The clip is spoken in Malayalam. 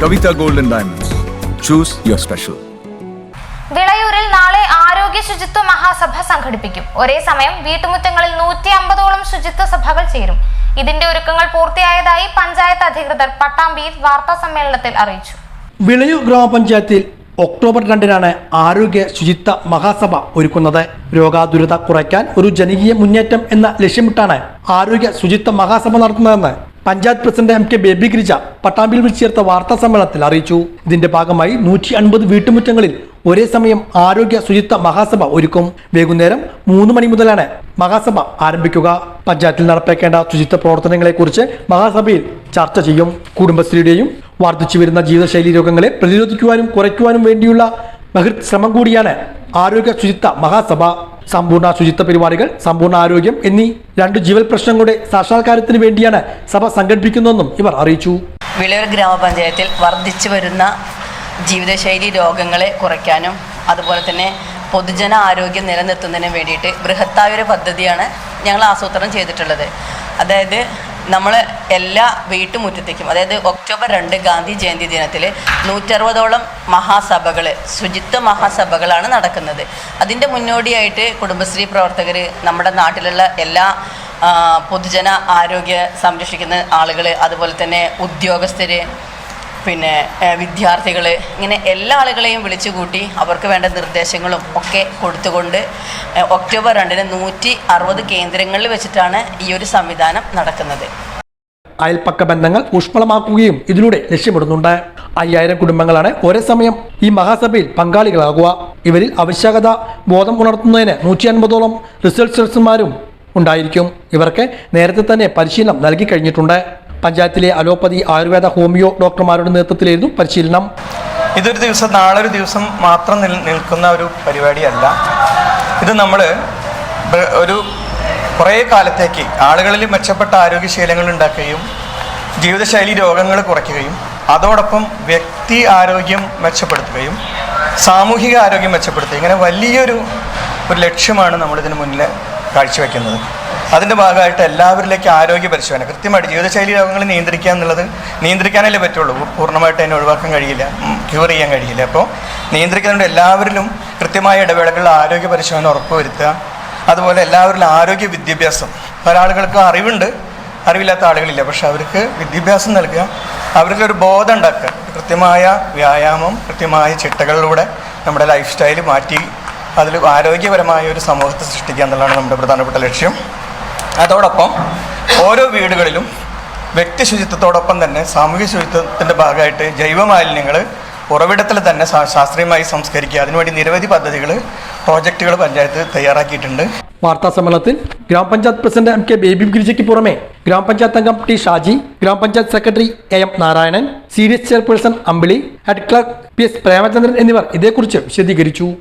Kavita golden diamonds Diamonds. Choose your special. വിളയൂരിൽ നാളെ ആരോഗ്യ ശുചിത്വ മഹാസഭ സംഘടിപ്പിക്കും ഒരേ സമയം വീട്ടുമുറ്റങ്ങളിൽ നൂറ്റി അമ്പതോളം ശുചിത്വ സഭകൾ ചേരും ഇതിന്റെ ഒരുക്കങ്ങൾ പൂർത്തിയായതായി പഞ്ചായത്ത് അധികൃതർ പട്ടാമ്പിയിൽ വാർത്താ സമ്മേളനത്തിൽ അറിയിച്ചു വിളയൂർ ഗ്രാമപഞ്ചായത്തിൽ ഒക്ടോബർ രണ്ടിനാണ് ആരോഗ്യ ശുചിത്വ മഹാസഭ ഒരുക്കുന്നത് രോഗാതുരത കുറയ്ക്കാൻ ഒരു ജനകീയ മുന്നേറ്റം എന്ന ലക്ഷ്യമിട്ടാണ് ആരോഗ്യ ശുചിത്വ മഹാസഭ നടത്തുന്നതെന്ന് panchayat president M K Baby Girija പട്ടാമ്പിൽ വിളിച്ചു ചേർത്ത വാർത്താ സമ്മേളനത്തിൽ അറിയിച്ചു. ഇതിന്റെ ഭാഗമായി നൂറ്റി അൻപത് വീട്ടുമുറ്റങ്ങളിൽ ഒരേ സമയം ആരോഗ്യ ശുചിത്വ മഹാസഭ ഒരുക്കും. വൈകുന്നേരം മൂന്ന് മണി മുതലാണ് മഹാസഭ ആരംഭിക്കുക. പഞ്ചായത്തിൽ നടപ്പാക്കേണ്ട ശുചിത്വ പ്രവർത്തനങ്ങളെ കുറിച്ച് മഹാസഭയിൽ ചർച്ച ചെയ്യും. കുടുംബശ്രീയുടെയും വർദ്ധിച്ചു വരുന്ന ജീവിതശൈലി രോഗങ്ങളെ പ്രതിരോധിക്കുവാനും കുറയ്ക്കുവാനും വേണ്ടിയുള്ള ബഹിർ ശ്രമം കൂടിയാണ് ആരോഗ്യ ശുചിത്വ മഹാസഭ. സമ്പൂർണ ശുചിത്വ പരിപാടികൾ സമ്പൂർണ ആരോഗ്യം എന്നീ രണ്ട് ജീവൽ പ്രശ്നങ്ങളുടെ സാക്ഷാത്കാരത്തിന് വേണ്ടിയാണ് സഭ സംഘടിപ്പിക്കുന്നതെന്നും ഇവർ അറിയിച്ചു. വിളയൂർ ഗ്രാമപഞ്ചായത്തിൽ വർദ്ധിച്ചു വരുന്ന ജീവിതശൈലി രോഗങ്ങളെ കുറയ്ക്കാനും അതുപോലെ തന്നെ പൊതുജന ആരോഗ്യം നിലനിർത്തുന്നതിന് വേണ്ടിയിട്ട് ബൃഹത്തായൊരു പദ്ധതിയാണ് ഞങ്ങൾ ആസൂത്രണം ചെയ്തിട്ടുള്ളത്. അതായത് നമ്മൾ എല്ലാ വീട്ടുമുറ്റത്തേക്കും അതായത് ഒക്ടോബർ രണ്ട് ഗാന്ധി ജയന്തി ദിനത്തിൽ നൂറ്ററുപതോളം മഹാസഭകൾ ശുചിത്വ മഹാസഭകളാണ് നടക്കുന്നത്. അതിന്റെ മുന്നോടിയായിട്ട് കുടുംബശ്രീ പ്രവർത്തകർ നമ്മുടെ നാട്ടിലുള്ള എല്ലാ പൊതുജന ആരോഗ്യ സംരക്ഷിക്കുന്ന ആളുകൾ അതുപോലെ തന്നെ ഉദ്യോഗസ്ഥർ പിന്നെ വിദ്യാർത്ഥികൾ ഇങ്ങനെ എല്ലാ ആളുകളെയും വിളിച്ചു കൂട്ടി അവർക്ക് വേണ്ട നിർദ്ദേശങ്ങളും ഒക്കെ കൊടുത്തുകൊണ്ട് ഒക്ടോബർ രണ്ടിന് നൂറ്റി അറുപത് കേന്ദ്രങ്ങളിൽ വെച്ചിട്ടാണ് ഈ ഒരു സംവിധാനം നടക്കുന്നത്. അയൽപ്പക്ക ബന്ധങ്ങൾ ഊഷ്മളമാക്കുകയും ഇതിലൂടെ ലക്ഷ്യമിടുന്നുണ്ട്. അയ്യായിരം കുടുംബങ്ങളാണ് ഒരേ സമയം ഈ മഹാസഭയിൽ പങ്കാളികളാകുക. ഇവരിൽ ആവശ്യകത ബോധം ഉണർത്തുന്നതിന് നൂറ്റി അൻപതോളം റിസർച്ചേഴ്സുമാരും ഉണ്ടായിരിക്കും. ഇവർക്ക് നേരത്തെ തന്നെ പരിശീലനം നൽകി കഴിഞ്ഞിട്ടുണ്ട്. പഞ്ചായത്തിലെ അലോപ്പതി ആയുർവേദ ഹോമിയോ ഡോക്ടർമാരുടെ നേതൃത്വത്തിലായിരുന്നു പരിശീലനം. ഇതൊരു ദിവസം നാളെ ഒരു ദിവസം മാത്രം നിൽക്കുന്ന ഒരു പരിപാടിയല്ല. ഇത് നമ്മൾ ഒരു കുറേ കാലത്തേക്ക് ആളുകളിൽ മെച്ചപ്പെട്ട ആരോഗ്യശീലങ്ങൾ ഉണ്ടാക്കുകയും ജീവിതശൈലി രോഗങ്ങൾ കുറയ്ക്കുകയും അതോടൊപ്പം വ്യക്തി ആരോഗ്യം മെച്ചപ്പെടുത്തുകയും സാമൂഹിക ആരോഗ്യം മെച്ചപ്പെടുത്തുകയും ഇങ്ങനെ വലിയൊരു ഒരു ലക്ഷ്യമാണ് നമ്മളിതിന് മുന്നിൽ കാഴ്ചവെക്കുന്നത്. അതിന്റെ ഭാഗമായിട്ട് എല്ലാവരിലേക്ക് ആരോഗ്യ പരിശോധന കൃത്യമായിട്ട് ജീവിതശൈലി രോഗങ്ങൾ നിയന്ത്രിക്കുക എന്നുള്ളത് നിയന്ത്രിക്കാനല്ലേ പറ്റുള്ളൂ. പൂർണമായിട്ട് അതിനെ ഒഴിവാക്കാൻ കഴിയില്ല ക്യൂർ ചെയ്യാൻ കഴിയില്ല. അപ്പോൾ നിയന്ത്രിക്കുന്നതുകൊണ്ട് എല്ലാവരിലും കൃത്യമായ ഇടവേളകളിൽ ആരോഗ്യ പരിശോധന ഉറപ്പുവരുത്തുക. അതുപോലെ എല്ലാവരിലും ആരോഗ്യ വിദ്യാഭ്യാസം. പല ആളുകൾക്ക് അറിവുണ്ട്. അറിവില്ലാത്ത ആളുകളില്ല. പക്ഷെ അവർക്ക് വിദ്യാഭ്യാസം നൽകുക. അവർക്ക് ഒരു ബോധം ഉണ്ടാക്കുക. കൃത്യമായ വ്യായാമം കൃത്യമായ ചിട്ടകളിലൂടെ നമ്മുടെ ലൈഫ് സ്റ്റൈൽ മാറ്റി അതിൽ ആരോഗ്യപരമായ ഒരു സമൂഹത്തെ സൃഷ്ടിക്കുക എന്നുള്ളതാണ് നമ്മുടെ പ്രധാനപ്പെട്ട ലക്ഷ്യം. അതോടൊപ്പം ഓരോ വീടുകളിലും വ്യക്തി ശുചിത്വത്തോടൊപ്പം തന്നെ സാമൂഹ്യ ശുചിത്വത്തിന്റെ ഭാഗമായിട്ട് ജൈവ മാലിന്യങ്ങൾ ഉറവിടത്തിൽ തന്നെ ശാസ്ത്രീയമായി സംസ്കരിക്കുക. അതിനുവേണ്ടി നിരവധി പദ്ധതികൾ പ്രോജക്റ്റുകൾ പഞ്ചായത്ത് തയ്യാറാക്കിയിട്ടുണ്ട്. വാർത്താ സമ്മേളനത്തിൽ ഗ്രാമപഞ്ചായത്ത് പ്രസിഡന്റ് എം കെ ബേബി ഗിരിജയ്ക്ക് പുറമെ ഗ്രാമപഞ്ചായത്ത് അംഗം ടി ഷാജി ഗ്രാമപഞ്ചായത്ത് secretary A M Narayanan C D S chairperson Ambili head clerk P S Premachandran എന്നിവർ ഇതേക്കുറിച്ച് വിശദീകരിച്ചു.